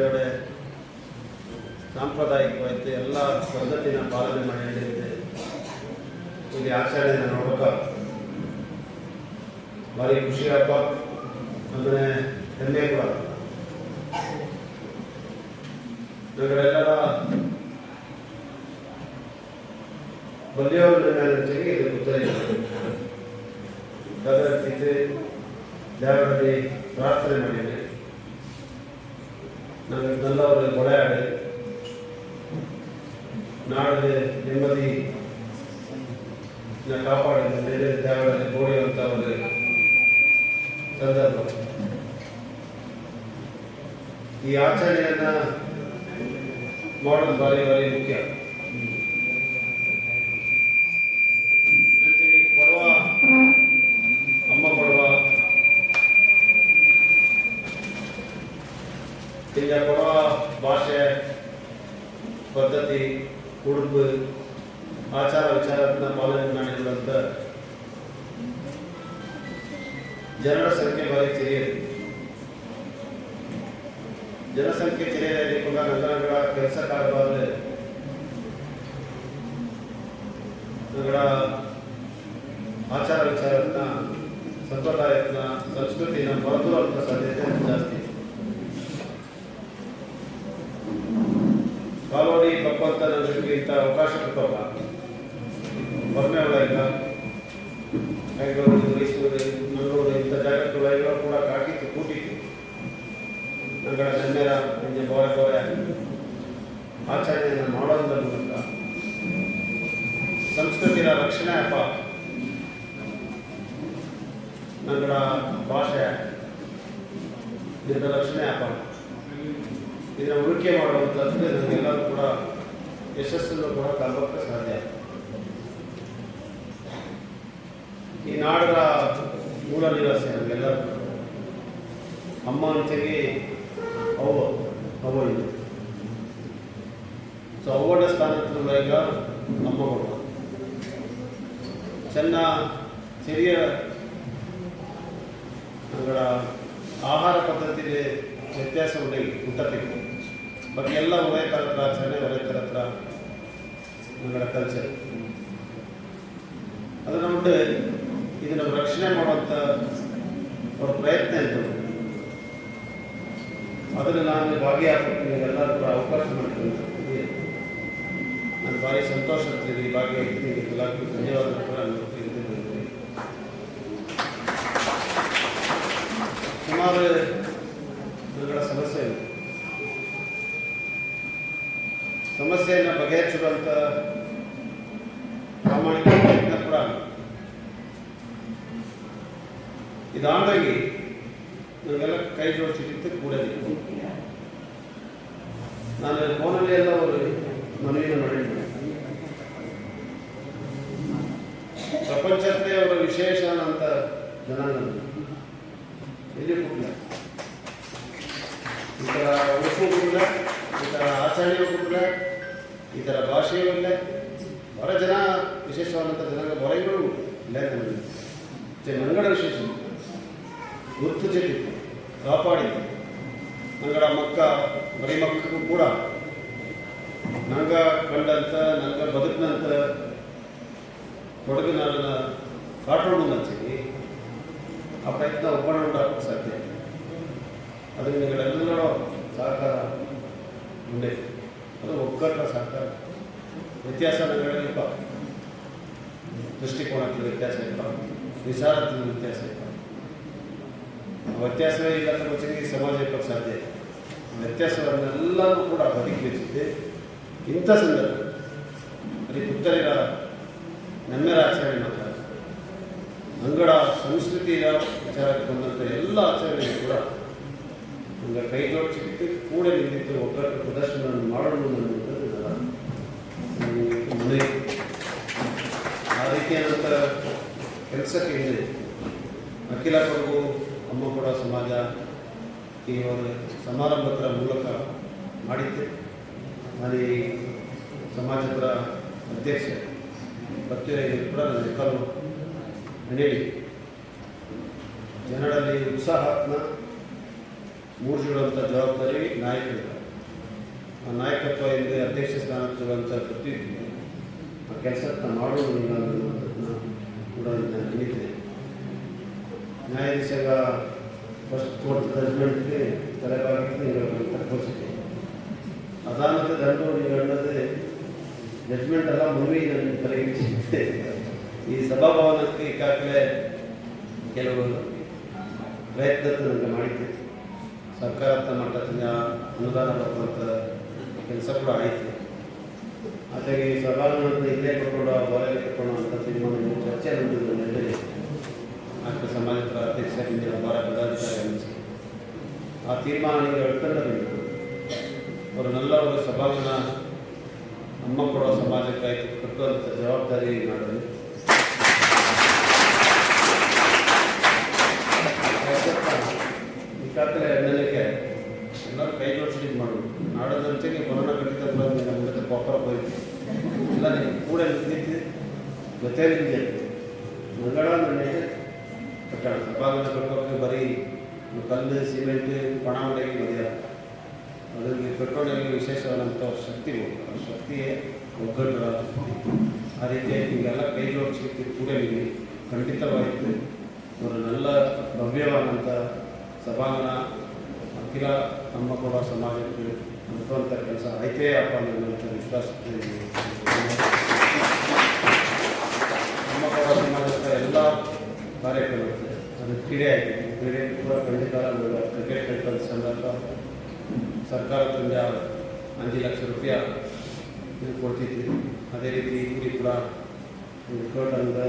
ಭಾರಿ ಸಾಂಪ್ರದಾಯಿಕವಾಯಿತು ಎಲ್ಲ ಪದ್ಧತಿನ ಪಾಲನೆ ಮಾಡಿ ನಡೆಯುತ್ತೆ. ಇಲ್ಲಿ ಆಚರಣೆಯನ್ನು ನೋಡ್ಬೇಕು? ಭಾರಿ ಖುಷಿ ಹಬ್ಬ. ಅಂದರೆ ಹೆಮ್ಮೆ ಕೂಡ. ನಗರೆಲ್ಲರ ಬಲಿಯವ್ರ ಜೊತೆಗೆ ಇದು ಗೊತ್ತಾಯಿತು ದೇವರಲ್ಲಿ ಪ್ರಾರ್ಥನೆ ಮಾಡಿದೆ ನನಗೆ ನಲ್ಲವರು ಕೊಳೆಯಾಡೆ ನಾಳೆ ನೆಮ್ಮದಿ ಕಾಪಾಡಿದ ಬೇರೆ ದೇವರಲ್ಲಿ ಅಂತ ಒಂದು ಸಂದರ್ಭ. ಈ ಆಚರಣೆಯನ್ನ ಮಾಡೋದು ಭಾರಿ ಭಾರಿ ಮುಖ್ಯ ಜೊತೆಗೆ ಕೊಡವ ಅಮ್ಮ ಕೊಡವ ಈಗ ಭಾಷೆ, ಪದ್ಧತಿ, ಉಡುಪು, ಆಚಾರ ವಿಚಾರದಿಂದ ಪಾಲನೆ ಮಾಡಿರುವಂತ ಜನರ ಸಂಖ್ಯೆ ಬಾರಿ ಚಿರಿಯದು ಜನಸಂಖ್ಯೆ ಚಿರಿಯದಲ್ಲಿ ಕೂಡ ನಗರಗಳ ಕೆಲಸ ಕಾರ್ಯವಾದರೆ ನಗರ ಆಚಾರ ವಿಚಾರನ ಸಂಪ್ರದಾಯನ ಸಂಸ್ಕೃತಿನ ಮರೆತುವಂಥ ಸಾಧ್ಯತೆ ನಗರಕ್ಕೆ ಇಂಥ ಅವಕಾಶ ಕೊಟ್ಟಲ್ಲ. ಮೊದಲನೇ ಇಲ್ಲ ಬೆಂಗಳೂರು ಮೈಸೂರು ಮಂಗಳೂರು ಇಂಥ ಜಾಗಗಳು ಕೂಡ ಕಾಕಿತ್ತು ಕೂಟಿತ್ತು ನಂಗಳ ಗಣ್ಯರ ಹಿಂಗೆ ಬೋರೆ ಬೋರೆ ಆಚರಣೆಯನ್ನು ಮಾಡೋದ್ರ ಮೂಲಕ ಸಂಸ್ಕೃತಿಯ ರಕ್ಷಣೆ ಅಪ್ಪ ನಂಗಳ ಭಾಷೆ ಇದರ ರಕ್ಷಣೆ ಅಪ್ಪ ಇದರ ಉಳಿಕೆ ಮಾಡುವಂಥದ್ದು ಕೂಡ ಯಶಸ್ಸನ್ನು ಕೂಡ ತಲುಪಕ್ಕೆ ಸಾಧ್ಯ. ಈ ನಾಡರ ಮೂಲ ನಿವಾಸಿ ನಮಗೆಲ್ಲರೂ ಅಮ್ಮ ಅಂತೇಳಿ ಅವ್ವ ಅವ್ವ ಇದು. ಸೊ ಅವ್ವನ ಸ್ಥಾನದ ಈಗ ಅಮ್ಮ ಚೆನ್ನ ಸಿರಿಯ ಆಹಾರ ಪದ್ಧತಿಯಲ್ಲಿ ವ್ಯತ್ಯಾಸ ಉಂಟು ಊಟಕ್ಕೆ ಬಗ್ಗೆ ಎಲ್ಲ ಒರೇ ಹತ್ರ ಆಚರಣೆ ಒರೇ ಹತ್ರ ನಮ್ಮ ಕಲ್ಚರ್ ಅದನ್ನು ಇದು ನಮ್ಮ ರಕ್ಷಣೆ ಮಾಡುವಂಥ ಅವ್ರ ಪ್ರಯತ್ನ ಇತ್ತು ಅದನ್ನು ನಾನು ಭಾಗಿಯಾಗ್ತೀನಿ ಎಲ್ಲರೂ ಕೂಡ ಅವಕಾಶ ಮಾಡ್ತೀನಿ ನಾನು ಭಾರಿ ಸಂತೋಷ ಆಗ್ತೀನಿ ಭಾಗಿಯಾಗ್ತೀನಿ ಎಲ್ಲರಿಗೂ ಧನ್ಯವಾದ ಸುಮಾರು ನಗರ ಸಮಸ್ಯೆ ಇದೆ ಸಮಸ್ಯೆಯನ್ನು ಬಗೆಹರಿಸುವಂಥ ಪ್ರಾಮಾಣಿಕ ಪ್ರಯತ್ನ ಕೂಡ ಆಗಿದೆ. ಇದಾಗಿ ನನಗೆಲ್ಲ ಕೈ ಜೋಡಿಸಿದ್ದು ಕೂಡ ನಾನು ಫೋನಲ್ಲಿ ಎಲ್ಲ ಅವರು ಮನವಿಯನ್ನು ಮಾಡಿದ್ದೆ ಪ್ರಪಂಚಕ್ಕೆ ಅವರ ವಿಶೇಷ ಅಂತ ಜನಾಂಗ ಎಲ್ಲಿ ಕೂಡ ಈ ಥರ ಉಡುಪು ಕೂಡ ಈ ಥರ ಆಚರಣೆ ಕೊಟ್ಟಿಲ್ಲ, ಈ ಥರ ಭಾಷೆಯೂ ಇಲ್ಲ. ಹೊರ ಜನ ವಿಶೇಷವಾದಂಥ ಜನಾಂಗ ಹೊರಗಳು ಇಲ್ಲ ಮತ್ತೆ ನಂಗಡ ವಿಶೇಷ. ಗುರುತು ಚೆಲ್ಲಿತು ಕಾಪಾಡಿತು ನಂಗಡ ಮಕ್ಕ ಮರಿ ಮಕ್ಕಳು ಕೂಡ. ನಂಗ ಕಂಡಂಥ ನಂಗ ಬದುಕಿನಂತ ಕೊಡಗಿನ ನನ್ನ ಕಾಟೋಣ ಹಚ್ಚಿ ಆ ಪ್ರಯತ್ನ ಒಬ್ಬನ ಸಾಧ್ಯ ಅದು ನಿಗಳೆಲ್ಲರೂ ಸಹಕಾರ ಉಂಡೆ ಅದು ಒಗ್ಗಟ್ಟ ಸಹಕಾರ. ವ್ಯತ್ಯಾಸ ನಗರಗಳಿಪ್ಪ ದೃಷ್ಟಿಕೋನಕ್ಕೆ ವ್ಯತ್ಯಾಸ ಇಲ್ಲ ವಿಚಾರದ ವ್ಯತ್ಯಾಸ ಇಲ್ಲ ವ್ಯತ್ಯಾಸವೇ ಇಲ್ಲ ಅಂತ ಈ ಸಮಾಜ ಇಪ್ಪತ್ತು ಸಾಧ್ಯ. ವ್ಯತ್ಯಾಸವನ್ನೆಲ್ಲರೂ ಕೂಡ ಬದುಕಿದೆ ಇಂಥ ಸಂದರ್ಭ. ಅಲ್ಲಿ ಪುತ್ತರಿನ ನಮ್ಮೆರ ಆಚರಣೆ ಮಾತ್ರ. ಅಂಗಡ ಸಂಸ್ಕೃತಿಯ ವಿಚಾರಕ್ಕೆ ಬಂದಂಥ ಎಲ್ಲ ಆಚರಣೆಗಳು ಕೂಡ ನಮಗೆ ಕೈ ಜೋಡಿಸಿದ್ದು ಕೂಡ ನಿಂತಿದ್ದು ಒಬ್ಬರ ಪ್ರದರ್ಶನ ಮಾಡಲು ಅನ್ನುವಂಥದ್ದು ಮನೆ. ಆ ರೀತಿಯಾದಂಥ ಕೆಲಸಕ್ಕೆ ಇದೆ ಅಖಿಲ ಕೊಡಗು ಅಮ್ಮ ಕೂಡ ಸಮಾಜ ಈ ಒಂದು ಸಮಾರಂಭದ ಮೂಲಕ ಮಾಡಿದ್ದೆ. ನಾನು ಸಮಾಜದ ಅಧ್ಯಕ್ಷ ಪತ್ರಿಕೆ ಕೂಡ ನನ್ನ ಹೆಸರು ಹೇಳಿ ಜನರಲ್ಲಿ ಉತ್ಸಾಹತ್ನ ಮೂಡಿಸಿಡುವಂಥ ಜವಾಬ್ದಾರಿ ನಾಯಕರು. ಆ ನಾಯಕತ್ವ ಎಂದು ಅಧ್ಯಕ್ಷ ಸ್ಥಾನದಲ್ಲಿರುವಂಥ ಗೊತ್ತಿತ್ತು ಆ ಕೆಲಸ ಮಾಡೋದು ನೀವು ಅನ್ನೋದನ್ನ ಕೂಡ ನಾನು ತಿಳಿತೇನೆ ನ್ಯಾಯಾಧೀಶಗ ಫಸ್ಟ್ ಕೋರ್ಟ್ ಜಡ್ಜ್ಮೆಂಟ್ಗೆ ತಲೆಬಾಗಿದ್ದು ನೀವು ತಪ್ಪಿಸಿದೆ ಅದಾನಂತರ ದಂಡು ನೀವು ಹೇಳೋದು ಜಡ್ಜ್ಮೆಂಟ್ ಎಲ್ಲ ಮುನ್ವಿ ನನ್ನ ತಲೆಗೆ ಈ ಸಭಾಭವನಕ್ಕೆ ಈಗಾಗಲೇ ಕೆಲವು ನನಗೆ ಮಾಡಿದ್ದೆ ಸರ್ಕಾರದ ಮಟ್ಟದಿಂದ ಅನುದಾನ ಬರುವಂಥ ಕೆಲಸ ಕೂಡ ಆಯಿತು. ಹಾಗಾಗಿ ಈ ಸಭಾಭವನವನ್ನು ಇಲ್ಲೇ ಕರ್ಕೊಂಡು ಹೊರಗೆ ಕರ್ಕೊಂಡು ಅಂತ ತೀರ್ಮಾನ ಚರ್ಚೆ ನಡೆದಿದ್ದು ನೆಲೆ ಸಂಬಂಧಿತ ಅಧ್ಯಕ್ಷರಿಂದ ಭಾರ ಪದಾಧಿಕಾರಿ ಅನಿಸಿ ಆ ತೀರ್ಮಾನ ನೀವು ಹೇಳ್ಕೊಂಡಬೇಕು ಅವರು ನಲ್ಲ ಒಂದು ಸಭಾವನ ನಮ್ಮ ಕೊಡೋ ಸಮಾಜಕ್ಕಾಗಿ ಕಟ್ಟುವಂಥ ಜವಾಬ್ದಾರಿ ಮಾಡೋದು ಈಗಾಗಲೇ ಎರಡನೇಕ್ಕೆ ಎಲ್ಲರೂ ಕೈ ಜೋಡಿಸಿ ಮಾಡೋದು ನಾಡೋದ ಕೊರೋನಾ ಕೊರೋನಾ ಕಟ್ಟಿದ ನಮ್ಮ ಜೊತೆ ಪಾಪರ ಹೋಯ್ತು ಇಲ್ಲ, ನೀವು ಕೂಡ ನಿಂತಿದ್ದು ಜೊತೆ ನಿಂತೆ ಮಂಗಳ ವಿಭಾಗದ ಕಟ್ಕೋಕ್ಕೆ ಬರೀ ಕಲ್ಲು, ಸಿಮೆಂಟ್, ಪಣ ಹೊಡೆಗೆ ಬರೆಯಲ್ಲ ಅದ್ರಿಗೆ ಕಟ್ಕೊಂಡಾಗಿ ವಿಶೇಷವಾದಂಥ ಶಕ್ತಿ ಆ ಶಕ್ತಿಯೇ ಒಗ್ಗಟ್ಟು ಆ ರೀತಿಯಾಗಿ ನಿಮಗೆಲ್ಲ ಕೈ ಶಕ್ತಿ ಕೂಡಲಿದೆ ಖಂಡಿತವಾಯಿತು ಒಂದು ನಲ್ಲ ಭವ್ಯವಾದಂಥ ಸಭಾಂಗಣ, ಅಖಿಲ ನಮ್ಮ ಕೂಡ ಸಮಾಜಕ್ಕೆ ಮುಟ್ಟುವಂಥ ಕೆಲಸ ಐತೇ ಅಪ್ಪ ಅನ್ನೋದಂಥ ವಿಶ್ವಾಸ ನಮ್ಮ ಕೂಡ ಸಮಾಜದ ಎಲ್ಲ ಕಾರ್ಯಕ್ರಮಕ್ಕೆ ಅದು ಕ್ರೀಡೆ ಆಗಿದೆ ಕ್ರೀಡೆ ಕೂಡ ಖಂಡಿತ ಕ್ರಿಕೆಟ್ ಕಟ್ಟದ ಸಂದರ್ಭ. ಸರ್ಕಾರದಿಂದ ಅಂಜು ಲಕ್ಷ ರೂಪಾಯಿ ಇದು ಕೊಡ್ತಿದ್ವಿ. ಅದೇ ರೀತಿ ಇಲ್ಲಿ ಕೂಡ ಕೋರ್ಟ್ ಅಂದರೆ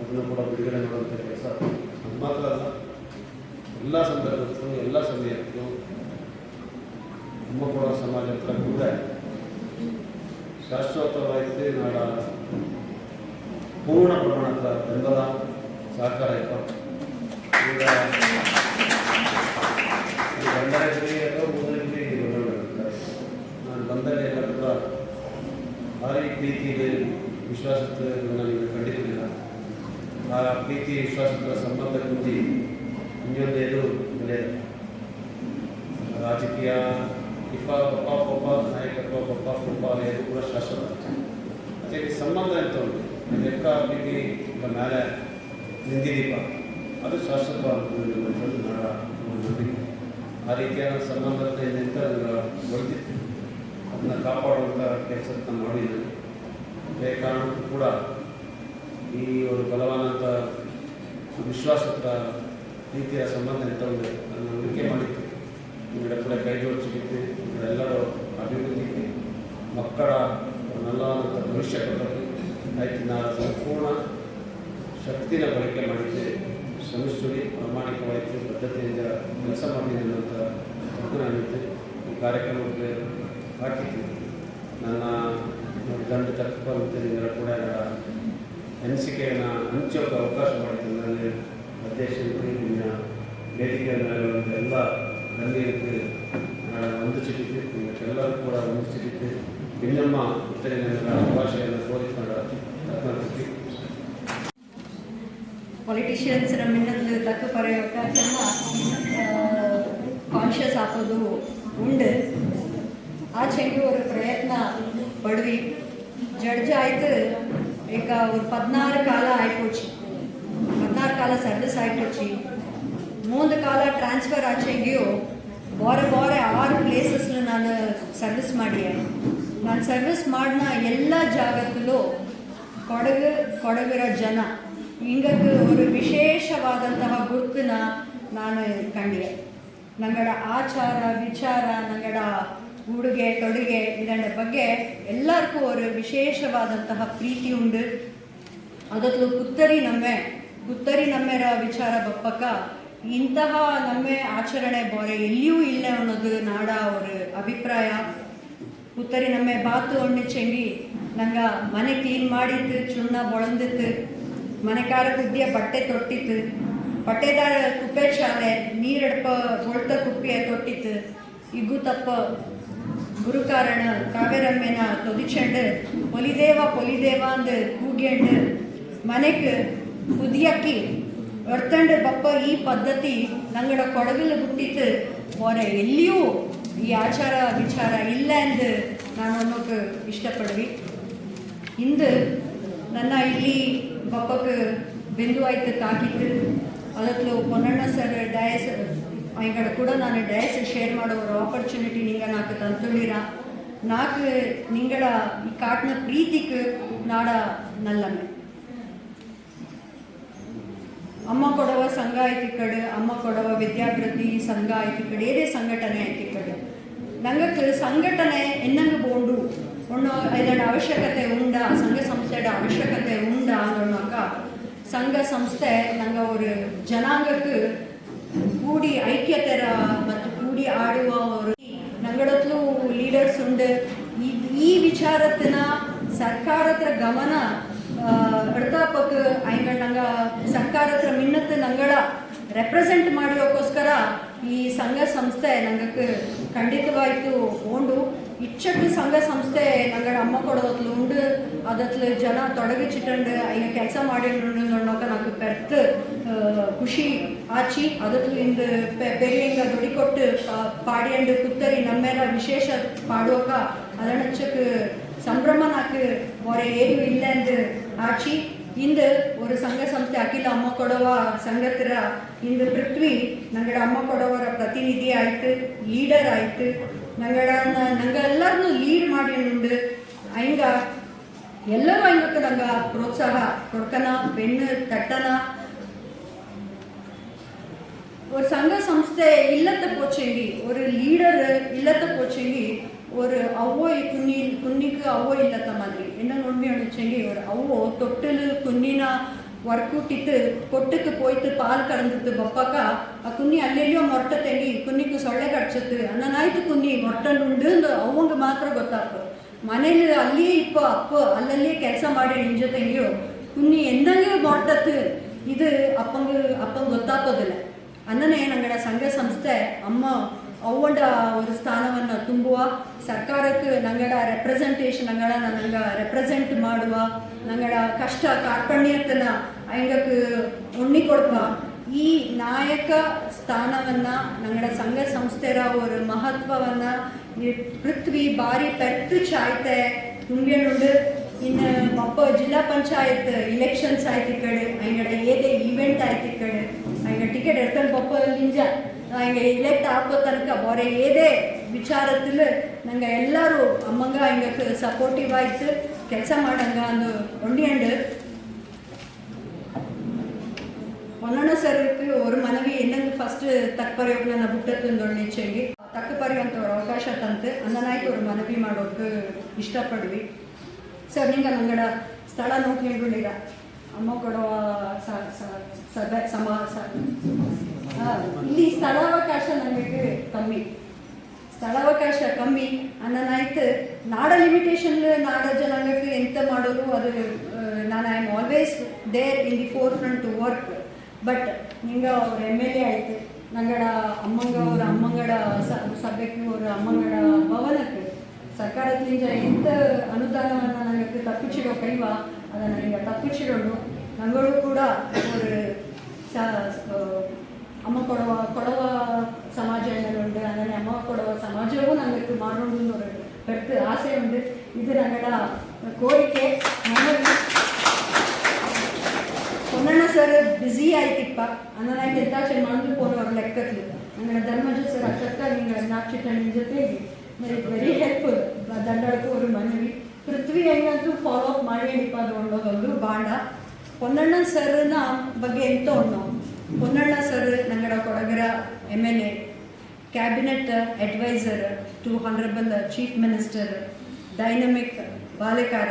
ಅದನ್ನು ಕೂಡ ಬಿಡುಗಡೆ ಮಾಡುವಂಥ ಕೆಲಸ. ಅದು ಮಾತ್ರ ಅಲ್ಲ, ಎಲ್ಲ ಸಂದರ್ಭಕ್ಕೂ ಎಲ್ಲ ಸಮಯಕ್ಕೂ ನಮ್ಮ ಕೂಡ ಸಮಾಜ ಹತ್ರ ಕೂಡ ಶಾಶ್ವತವಾಗಿ ನಾಡ ಪೂರ್ಣ ಪ್ರಮಾಣದ ಬೆಂಬಲ ಸಹಕಾರ ಇತ್ತು. ಈಗ ಬಂದರಲ್ಲಿ ಅಥವಾ ಊರಲ್ಲಿ ನಾನು ಬಂದಲ್ಲಿ ಎಲ್ಲ ಕೂಡ ಭಾರಿ ಪ್ರೀತಿ ಇದೆ ವಿಶ್ವಾಸದ ನನಗೆ ಕಂಡಿರಲಿಲ್ಲ ಆ ಪ್ರೀತಿ ವಿಶ್ವಾಸದ ಸಂಬಂಧ ಕುಂದಿ ಇನ್ನೊಂದೇದು ಬೆಳೆಯದು ರಾಜಕೀಯ ಇಪ್ಪ ಪಪ್ಪ ಪಪ್ಪ ನಾಯಕತ್ವ ಪಪ್ಪ ಪಪ್ಪ ಇದು ಕೂಡ ಶಾಶ್ವತ. ಅದಕ್ಕೆ ಸಂಬಂಧ ಇತ್ತು ಲೆಕ್ಕ ಪ್ರೀತಿ ಮೇಲೆ ನಿಧಿದೀಪ ಅದು ಶಾಶ್ವತವಾಗುತ್ತದೆ ನಾಡ ಆ ರೀತಿಯಾದ ಸಂಬಂಧತೆ ನಿಂತ ಅದನ್ನು ಒಳಿತಿತ್ತು ಅದನ್ನು ಕಾಪಾಡುವಂಥ ಕೆಲಸ ಮಾಡಿದ್ದಾರೆ ಅದೇ ಕಾರಣಕ್ಕೂ ಕೂಡ ಈ ಒಂದು ಬಲವಾದಂಥ ವಿಶ್ವಾಸದ ರೀತಿಯ ಸಂಬಂಧ ನಿಂತವೇ ಅದನ್ನು ನಂಬಿಕೆ ಮಾಡಿತ್ತು ಇವರ ಕೂಡ ಕೈ ಜೋಡಿಸಿತ್ತು ಇವರೆಲ್ಲರ ಅಭಿವೃದ್ಧಿಗೆ ಮಕ್ಕಳ ನಲ್ಲವಾದಂಥ ಭವಿಷ್ಯ ಕೊಟ್ಟರು ಆಯ್ತು ನಾನು ಸಂಪೂರ್ಣ ಶಕ್ತಿನ ಬಳಕೆ ಮಾಡಿದ್ದೆ ಶ್ರಮಿಸುಡಿ ಪ್ರಾಮಾಣಿಕವಾಯಿತು, ಬದ್ಧತೆಯಿಂದ ಕೆಲಸ ಮಾಡಿದೆ ಅಂತ ನಾನಿದ್ದೆ ಈ ಕಾರ್ಯಕ್ರಮಕ್ಕೆ ಹಾಕಿದ್ದೀನಿ ನನ್ನ ದಂಡ ನಿಮ್ಮೆಲ್ಲ ಕೂಡ ನನ್ನ ಅನಿಸಿಕೆಯನ್ನು ಹಂಚೋಕೆ ಅವಕಾಶ ಮಾಡಿದ್ದೆ ನನಗೆ ಅಧ್ಯಕ್ಷರು ನಿಮ್ಮ ವೇದಿಕೆ ಮೇಲೆ ಒಂದು ಎಲ್ಲ ನಾನು ಒಂದು ಚಿಟಿಕೆ ನಿಮಗೆಲ್ಲರೂ ಕೂಡ ಒಂದು ಚಿಟಿಕೆ ಇನ್ನಮ್ಮ ಭಾಷೆಯನ್ನು ತೋರಿಸ್ಕೊಂಡ ಬ್ರಿಟಿಷಿಯನ್ಸ್ನ ಮಿನ್ನಲ್ ತಕ್ಕು ಪರೆಯೋಕ್ಕೆಲ್ಲ ಕಾನ್ಷಿಯಸ್ ಆಗೋದು ಉಂಡು ಆಚೆಂಡು ஒரு ಪ್ರಯತ್ನ ಪಡ್ವಿ. ಜಡ್ಜ್ ಆಯ್ತು, ಈಗ ಒಂದು ಪದಿನಾರು ಕಾಲ ಆಯ್ಕೋಚಿ ಪದಿನಾರು ಕಾಲ ಸರ್ವಿಸ್ ಆಯ್ಕೋಚಿ ಮೂಂದು ಕಾಲ ಟ್ರಾನ್ಸ್ಫರ್ ಆಚೆಂಗಿಯೋ ಬಾರೆ ಬಾರೆ ಆರು ಪ್ಲೇಸಸ್ನ ನಾನು ಸರ್ವಿಸ್ ಮಾಡಿಯೆ ನಾನು ಸರ್ವಿಸ್ ಮಾಡಿನ ಎಲ್ಲ ಜಾಗದಲ್ಲೂ ಕೊಡಗು, ಕೊಡಗಿರೋ ಜನ ಹಿಂಗಕ್ಕೆ ಒಂದು ವಿಶೇಷವಾದಂತಹ ಗುರುತನ್ನ ನಾನು ಕಂಡಿದೆ. ನಂಗಡ ಆಚಾರ, ವಿಚಾರ ನಂಗಡ ಉಡುಗೆ, ತೊಡುಗೆ ಇದರ ಬಗ್ಗೆ ಎಲ್ಲರಿಗೂ ಒಂದು ವಿಶೇಷವಾದಂತಹ ಪ್ರೀತಿ ಉಂಡು ಅದತ್ಲು ಪುತ್ತರಿ ನಮ್ಮೆ ಪುತ್ತರಿ ನಮ್ಮೆರ ವಿಚಾರ ಬಪ್ಪಕ್ಕ, ಇಂತಹ ನಮ್ಮೆ ಆಚರಣೆ ಬೋರೆ ಎಲ್ಲಿಯೂ ಇಲ್ಲ ಅನ್ನೋದು ನಾಡ ಅವ್ರ ಅಭಿಪ್ರಾಯ. ಪುತ್ತರಿ ನಮ್ಮೆ ಬಾತು ಹಣ್ಣು ಚೆಂಗಿ, ನಂಗ ಮನೆ ಕ್ಲೀನ್ ಮಾಡಿತ್ತು, ಚುನ್ನ ಬೊಳಂದಿತ್ತು. ಮನೆಕಾರ ಗುದ್ದಿಯ ಬಟ್ಟೆ ತೊಟ್ಟಿತ್ತು. ಬಟ್ಟೆದಾರ ಕುಪ್ಪೆ ಶಾಲೆ, ನೀರಡ್ಪ ಒಳ್ತ ಕುಪ್ಪಿಯ ತೊಟ್ಟಿತ್ತು. ಇಗು ತಪ್ಪ. ಗುರುಕಾರಣ, ಕಾವೇರಮ್ಮೆನ ತೊದಿಚಂಡು ಪೊಲಿದೇವ ಪೊಲಿದೇವ ಅಂದು ಕೂಗೆಂಡು ಮನೆಗೆ ಕುದಿಯಕ್ಕಿ ಒರ್ತಂಡು ಬಪ್ಪ ಈ ಪದ್ಧತಿ ನಂಗಡ ಕೊಡಗಿಲು ಬಿಟ್ಟಿತ್ತು ಅವರ ಎಲ್ಲಿಯೂ ಈ ಆಚಾರ, ವಿಚಾರ ಇಲ್ಲ ಎಂದು ನಾನು ಅನ್ನೋಕೆ ಇಷ್ಟಪಡ್ವಿ. ಇಂದು ನನ್ನ ಇಲ್ಲಿ ಬಪ್ಪಕ್ಕೆ ಬಿಂದು ಆಯ್ತು, ತಾಕಿತ್ತು. ಅದಕ್ಕೆ ಪೊನ್ನಣ್ಣ ಸರ್ ಡಯಸ್ ಐಗಡ ಕೂಡ ನಾನು ಡಯಸ್ ಶೇರ್ ಮಾಡೋ ಆಪರ್ಚುನಿಟಿ ನಿಂಗೆ ನಾಲ್ಕು ತಂತುಳಿರ. ನಾಲ್ಕು ನಿಂಗಡ ಈ ಕಾಟ್ನ ಪ್ರೀತಿಗೆ ನಾಡ ನಲ್ಲಮ್ಮೆ. ಅಮ್ಮ ಕೊಡವ ಸಂಘ ಆಯ್ತು ಕಡೆ, ಅಮ್ಮ ಕೊಡವ ವಿದ್ಯಾಭಿವೃದ್ಧಿ ಸಂಘ ಆಯ್ತು ಕಡೆ ಏದೇ ಸಂಘಟನೆ ಆಯ್ತು ಕಡೆ. ನಂಗಕ್ಕೆ ಸಂಘಟನೆ ಎನ್ನಂಗೆ ಬೋಂಡು. ಒಣ್ಣು ಇದರ ಅವಶ್ಯಕತೆ ಉಂಡ, ಸಂಘ ಸಂಸ್ಥೆಯ ಅವಶ್ಯಕತೆ ஆனோம்னாக்கா ಸಂಘ ಸಂಸ್ಥೆ ನಂಗ ஒரு ஜனாங்கக்கு ಕೂಡಿ ஐக்கியத்தர ಮತ್ತು ಕೂಡಿ ಆಡುವ ಅವರು. ನಂಗಳತ್ಲೂ ಲೀಡರ್ಸ್ ಉಂಡು. ಈ ವಿಚಾರತ್ತಿನ ಸರ್ಕಾರತ್ರ ಗಮನ ಅಡ್ತಾಪಕ್ ಐಂಗಳ ನಂಗೆ ಸರ್ಕಾರತ್ರ ಮಿನ್ನತ್ತು ನಂಗಳ ರೆಪ್ರೆಸೆಂಟ್ ಮಾಡೋಕ್ಕೋಸ್ಕರ ಈ ಸಂಘ ಸಂಸ್ಥೆ ನಂಗಕ್ಕೆ ಖಂಡಿತವಾಯ್ತು ಓಂಡು ಇಚ್ಚಟ್ಟು ಸಂಘ ಸಂಸ್ಥೆ ನಂಗಡ ಅಮ್ಮ ಕೊಡೋದ್ಲು ಉಂಡು ಅದತ್ಲು ಜನ ತೊಡಗಿಚ್ಚಿಟ್ಟಂಡು ಅಯ್ಯ ಕೆಲಸ ಮಾಡಿಂಡು ಅನ್ನೋಕೆ ನಂಗೆ ಪೆರ್ತ್ ಖುಷಿ ಆಚಿ ಅದತ್ಲು ಇಂದು ಪೆರಿಯಂಗ ದುಡಿಕೊಟ್ಟು ಪಾಡಿಯಂಡು ಕುತ್ತರಿ ನಮ್ಮೇಲ ವಿಶೇಷ ಪಾಡೋಕ அதனச்சுக்கு சம்பிரமனாக்கு ஒரு ஏது இல்லைன்னு ஆட்சி இந்த ஒரு சங்க ಸಂಸ್ಥೆ ಅಖಿಲ ಅಮ್ಮ ಕೊಡವ ಸಂಘತರ இந்த பிருத்வி ನಂಗಡ ಅಮ್ಮ ಕೊಡವರ ಪ್ರತಿನಿಧಿ ಆಯ್ತು ಲೀಡರ್ ಆಯ್ತು ನಂಗಡನ್ನ ನಂಗೆ ಎಲ್ಲರನ್ನು ಲೀಡ್ ಮಾಡಿ ಉಂಡು ಹಂಗ ಎಲ್ಲರೂ ಹಂಗಕ್ಕೆ ನಂಗೆ ಪ್ರೋತ್ಸಾಹ ಕೊಡ್ಕನ ಬೆಣ್ಣು ತಟ್ಟನ ஒரு சங்க சம்ஸ்தே இல்லத்தை போச்சேங்கி ஒரு லீடர் இல்லத்தை போச்சேங்கி ஒரு அவ்வோய் குன்னி குன்னிக்கு அவ்வோ இல்லத்த மாதிரி. என்ன நோண்மை அடிச்சேங்கி ஒரு அவ்வோ தொட்டில் குன்னினா ஒர்க்கூட்டிட்டு கொட்டுக்கு போயிட்டு பால் கறந்துட்டு பப்பாக்கா ಆ ಕುನ್ನಿ ಅಲ್ಲೆಲ್ಲಿಯೋ ಮೊಟ್ಟ ತೆಗಿ ಕುನ್ನಿக்கு ಸೊಳ್ಳೆ ಕಡ್ಸತ್ತು ಅನ್ನನಾಯ್ತು ಕುನ್ನಿ ಮೊಟ್ಟನುಂಡು ಅವಂಗ ಮಾತ್ರ ಗೊತ್ತಾಗ್ತು. ಮನೇಲಿ ಅಲ್ಲಿಯೇ ಇಪ್ಪ, ಅಪ್ಪ, ಅಲ್ಲಲ್ಲಿಯೇ ಕೆಲಸ ಮಾಡಿ ನಿನ್ ಜೊತೆಗಿಯೋ, ಕುನ್ನಿ ಎಂದಂಗೆ ಮೊಟ್ಟತ್ತು ಇದು ಅಪ್ಪಂಗೆ ಅಪ್ಪಂಗೆ ಗೊತ್ತಾಗೋದಿಲ್ಲ ಅನ್ನನೇ ನಂಗಡ ಸಂಘ ಸಂಸ್ಥೆ, ಅಮ್ಮ ಅವಂಡ ಒಂದು ಸ್ಥಾನವನ್ನು ತುಂಬುವ, ಸರ್ಕಾರಕ್ಕೆ ನಂಗಡ ರೆಪ್ರೆಸೆಂಟೇಷನ್ ನಂಗಡ ನಂಗೆ ರೆಪ್ರೆಸೆಂಟ್ ಮಾಡುವ, ನಂಗಡ ಕಷ್ಟ, ಕಾರ್ಪಣ್ಯತನ ಹೆಂಗಕ್ಕೆ ಉಣ್ಣಿ ಕೊಡುವ. ಈ ನಾಯಕ ಸ್ಥಾನವನ್ನ ನಮ್ಮ ಸಂಘ ಸಂಸ್ಥೆರ ಒಂದು ಈ ಪೃಥ್ವಿ ಬಾರಿ ಪೆತ್ತು ಚಾಯ್ತೆ. ತುಂಬಿಯನುಂಡು ಇನ್ನು ಬಪ್ಪ ಜಿಲ್ಲಾ ಪಂಚಾಯತ್ ಇಲೆಕ್ಷನ್ಸ್ ಆಯ್ತು ಈ ಕಡೆ. ಅಂಗಡ ಏದೇ ಈವೆಂಟ್ ಆಯ್ತು ಕಡೆ. ಅಂಗ ಟಿಕೆಟ್ ಎಡ್ಕೊಂಡು ಬಪ್ಪ ಲಿಂಜ ಹಂಗ ಇಲೆಕ್ಟ್ ಹಾಕೋ ತನಕ ಬೊರೆ ಏದೆ ವಿಚಾರದಲ್ಲಿ ನಂಗೆ ಎಲ್ಲರೂ ಅಮ್ಮಂಗ ಹಿಂಗೆ ಸಪೋರ್ಟಿವ್ ಆಯ್ತು. ಕೆಲಸ ಮಾಡಂಗ ಒಂದು ಒಂಡಿ ಅಂಡ್ மௌலானா சருக்கு ஒரு மனைவி என்னென்னு ஃபஸ்ட்டு தக்கப்பறையோக்கு நான் புட்டத்தின் நிச்சயி ತಕ್ಕಪರಿ ಅಂತ ಅವ್ರ ಅವಕಾಶ ತಂತೆ. ಅನ್ನನಾಯ್ತು ಅವ್ರು ಮನವಿ ಮಾಡೋಕ್ಕೆ ಇಷ್ಟಪಡ್ವಿ. ಸರ್ ನಿಂಗೆ ನಂಗಡ ಸ್ಥಳ ನೋಟ್ ನೋಡ್ಕೊಂಡಿರ ಅಮ್ಮ ಕೊಡುವ ಸದ ಸಮಾಸ ಇಲ್ಲಿ ಸ್ಥಳ ಅವಕಾಶ ನಮಗೆ ಕಮ್ಮಿ. ಸ್ಥಳ ಅವಕಾಶ ಕಮ್ಮಿ. ಅನ್ನನಾಯ್ತು ನಾಡ ಲಿಮಿಟೇಷನ್ ನಾಡ ಜನಾಂಗಕ್ಕೆ ಎಂತ ಮಾಡೋದು ಅದು ನಾನು I am always there in the forefront to work but ಹಿಂಗೆ ಅವ್ರ ಎಂ ಎಲ್ ಎ ಆಯಿತು. ನಂಗಡ ಅಮ್ಮಂಗ ಅವ್ರ ಅಮ್ಮಂಗಡ ಸಬ್ಜೆಕ್ಟ್ನು ಅವ್ರ ಅಮ್ಮಂಗಡ ಭವನಕ್ಕೆ ಸರ್ಕಾರದಿಂದ ಎಂತ ಅನುದಾನವನ್ನು ನನಗೆ ತಪ್ಪಿಸಿಡೋ ಕೈವ ಅದನ್ನು ನನಗೆ ತಪ್ಪಿಸಿಡೋಣ ನಂಗಳು ಕೂಡ ಅವರು ಅಮ್ಮ ಕೊಡವ ಕೊಡವ ಸಮಾಜ ಎನ್ನುಂಡು ಅದನ್ನೇ ಅಮ್ಮ ಕೊಡವ ಸಮಾಜವೂ ನನಗೆ ಮಾಡೋಣ ஒரு ಆಸೆ ஆசை ಇದು இது ಕೋರಿಕೆ. கோரிக்கை ಸರ್ ಬ್ಯುಸಿ ಆಯ್ತಿಪ್ಪ. ಅನ್ನ ಎಂತ ಚೆನ್ನ ಮಾಡಿದ್ರು ಫೋನ್ ಅವ್ರ ಲೆಕ್ಕತ್ಲು ನನ್ನ ಧರ್ಮಜ ಸರ್ ಅಕ್ಕ ನಿಂಗೆ ನಾಚಿಟ್ಟ ಜೊತೆಗೆ ಜೊತೆಗೆ ವೆರಿ ಹೆಲ್ಪ್ಫುಲ್ ದಂಡಾಡಕ್ಕೂ ಅವ್ರ ಮನವಿ. ಪೃಥ್ವಿ ಹೆಂಗಂತೂ ಫಾಲೋ ಅಪ್ ಮಾಡಿಯಪ್ಪ ಅದು ಒಂದೊಂದು ಬಾಂಡ. ಪೊನ್ನಣ್ಣ ಸರ್ನ ಬಗ್ಗೆ ಎಂತ ಉಣ್ಣು ಹೊನ್ನಣ್ಣ ಸರ್ ನಂಗಡ ಕೊಡಗರ M L A cabinet adviser to honourable chief minister dynamic ಬಾಲೆಕಾರ,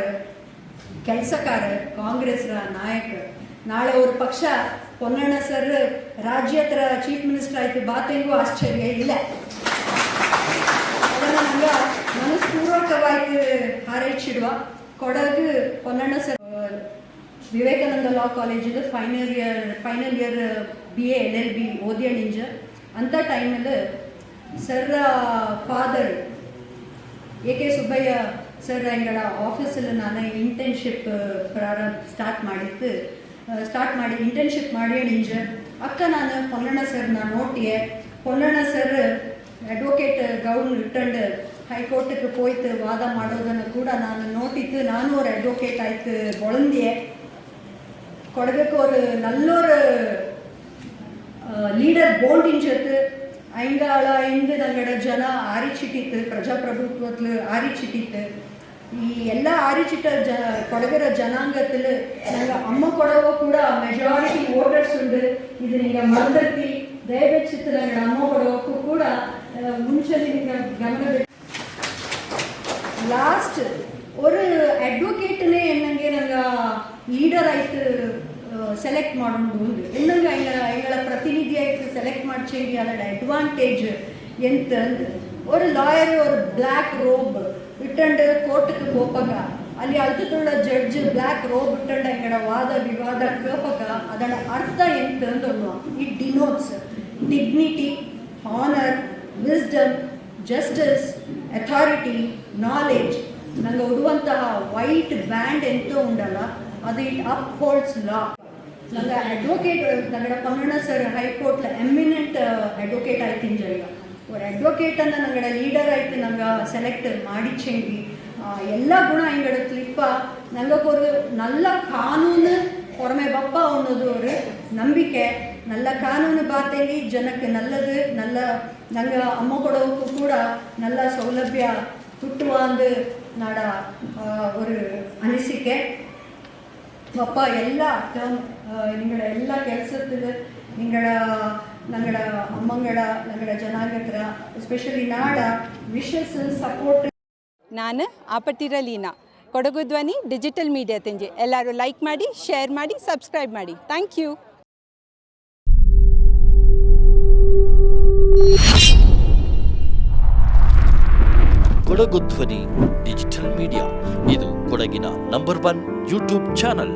ಕೆಲಸಕಾರ, ಕಾಂಗ್ರೆಸ್ರ ನಾಯಕ ನಾಳೆ ಅವ್ರ ಪಕ್ಷ ಪೊನ್ನಣ್ಣ ಸರ್ ರಾಜ್ಯ ಹತ್ರ ಚೀಫ್ ಮಿನಿಸ್ಟರ್ ಆಯ್ತು ಬಾತೆಂಗೂ ಆಶ್ಚರ್ಯ ಇಲ್ಲ. ಅದನ್ನು ನಂಗೆ ಮನಸ್ಪೂರ್ವಕವಾಗಿ ಹಾರೈಸಿಡುವ Kodagu Ponnanna sir Vivekananda law ಕಾಲೇಜಿದು final year final year B A L L B ಓದಿಯ ನಿಂಜ ಅಂಥ ಟೈಮಲ್ಲಿ sir father A K Subbaiah sir ಎಂಗಳ ಆಫೀಸಲ್ಲಿ ನಾನು ಇಂಟರ್ನ್ಶಿಪ್ ಪ್ರಾರಂಭ ಸ್ಟಾರ್ಟ್ ಮಾಡಿದ್ದು. ಸ್ಟಾರ್ಟ್ ಮಾಡಿ ಇಂಟರ್ನ್ಶಿಪ್ ಮಾಡ್ಯಾಣ ಇಂಜ ಅಕ್ಕ ನಾನು ಕೊಲ್ಲಣ ಸರ್ ನಾನು ನೋಟಿಯೆ ಪೊಲ್ಲಣ್ಣ ಸರ್ ಅಡ್ವೊಕೇಟ್ ಗೌನ್ ಇಟ್ಟಂಡ್ ಹೈಕೋರ್ಟ್ಗೆ ಹೋಯ್ತು ವಾದ ಮಾಡೋದನ್ನು ಕೂಡ ನಾನು ನೋಟಿತ್ತು ನಾನು ಅವ್ರ ಅಡ್ವೊಕೇಟ್ ಆಯ್ತು ಬೊಳಂದಿಯೆ ಕೊಡಬೇಕು ಅವರು நல்லோர் லீடர் போண்டிஞ்சத்து ஐங்காளா இந்து நங்கட ஜன ஆரிச்சிட்டித்து பிரஜாபிரபுத்துவத்தில் ஆரிச்சிட்டித்து ಈ ಎಲ್ಲ ಆರಿಜಿಟ ಜ ಕೊಡಗಿರ ಜನಾಂಗത്തിൽ ನಂಗೆ ಅಮ್ಮ ಕೊಡವೋ ಕೂಡ ಮೆಜಾರಿಟಿ ಓಟರ್ಸ್ ಉಂಡು ಇದು ನಿಮಗೆ ಮರದತ್ತಿ ದಯವಿಟ್ಟು ನಂಗೆ ಅಮ್ಮ ಕೊಡೋಕ್ಕೂ ಕೂಡ ಮುಂಚೆ ನಿಮಗೆ ಲಾಸ್ಟ್ ஒரு அட்வொகேட்டுனே என்னங்க நாங்கள் லீடர் ஆயிட்டு செலக்ட் ಮಾಡೋண்டு என்னங்க எங்களை எங்களை பிரதிநிதி ஆயிட்டு செலக்ட் மாடிச்சேங்க அதோட அட்வான்டேஜ் எந்த ஒரு லாயர் ஒரு பிளாக் ரோப் ಇಟ್ಟಂಡು ಕೋರ್ಟ್ಗೆ ಹೋಪಾಗ ಅಲ್ಲಿ ಅಲ್ತುಳ್ಳ ಜಡ್ಜ್ ಬ್ಲ್ಯಾಕ್ ರೋಬ್ ಬಿಟ್ಟಂಡ ಎಂಗಡ ವಾದ ವಿವಾದ ಕೇಪಗ ಅದರ ಅರ್ಥ ಎಂತ ಅಂದ್ರು it denotes dignity honour wisdom justice authority knowledge ನಂಗೆ ಉಡುವಂತಹ ವೈಟ್ ಬ್ಯಾಂಡ್ ಎಂತೋ ಉಂಡಲ್ಲ, ಅದು ಇಟ್ ಅಪ್ ಹೋಲ್ಡ್ಸ್ ಲಾ ನಂಗೆ ಅಡ್ವೊಕೇಟ್ ನಂಗಡ ಪನ್ನಣ್ಣ ಸರ್ ಹೈಕೋರ್ಟ್ಲ ಎಮಿನೆಂಟ್ ಅಡ್ವೊಕೇಟ್ ಆಯ್ತು ಈಗ ஒரு ಅಡ್ವೊಕೇಟನ್ನು ನಂಗಡ ಲೀಡರ್ ಆಯಿತು ನಂಗೆ ಸೆಲೆಕ್ಟ್ ಮಾಡಿಚೆಂಗಿ ಎಲ್ಲ ಗುಣ ಹಿಂಗಡತ್ಲಿಪ್ಪ ನಂಗಕ್ಕೆ ஒரு நல்ல ಕಾನೂನು ಹೊರಮೆ ಬಪ್ಪ ಅನ್ನೋದು ஒரு ನಂಬಿಕೆ நல்ல ಕಾನೂನು ಬಾತೇಲಿ ಜನಕ್ಕೆ நல்லது நல்ல ನಂಗೆ ಅಮ್ಮ ಕೊಡೋಕ್ಕೂ ಕೂಡ நல்ல ಸೌಲಭ್ಯ ಹುಟ್ಟುವಂದು ನಾಡ ஒரு ಅನಿಸಿಕೆ ಬಪ್ಪ ಎಲ್ಲ ಟರ್ಮ್ ನಿಂಗಳ ಎಲ್ಲ ಕೆಲಸದ ನಿಂಗಳ ನಂಗಡ ಅಮ್ಮಂಗಳ ನಂಗಡ ಜನಾಂಗತ್ರ ಎಸ್ಪೆಷಲಿ ನಾಡ ವಿಶಸ್ ಸಪೋರ್ಟ್ ನಾನು ಆಪಟ್ಟಿರ ಲೀನಾ ಕೊಡಗು ಧ್ವನಿ ಡಿಜಿಟಲ್ ಮೀಡಿಯಾ ತೆಂಜಿ. ಎಲ್ಲರೂ ಲೈಕ್ ಮಾಡಿ ಶೇರ್ ಮಾಡಿ ಸಬ್ಸ್ಕ್ರೈಬ್ ಮಾಡಿ. ಥ್ಯಾಂಕ್ ಯು ಕೊಡಗು ಧ್ವನಿ ಡಿಜಿಟಲ್ ಮೀಡಿಯಾ ಇದು ಕೊಡಗಿನ ನಂಬರ್ ಒನ್ ಯೂಟ್ಯೂಬ್ ಚಾನಲ್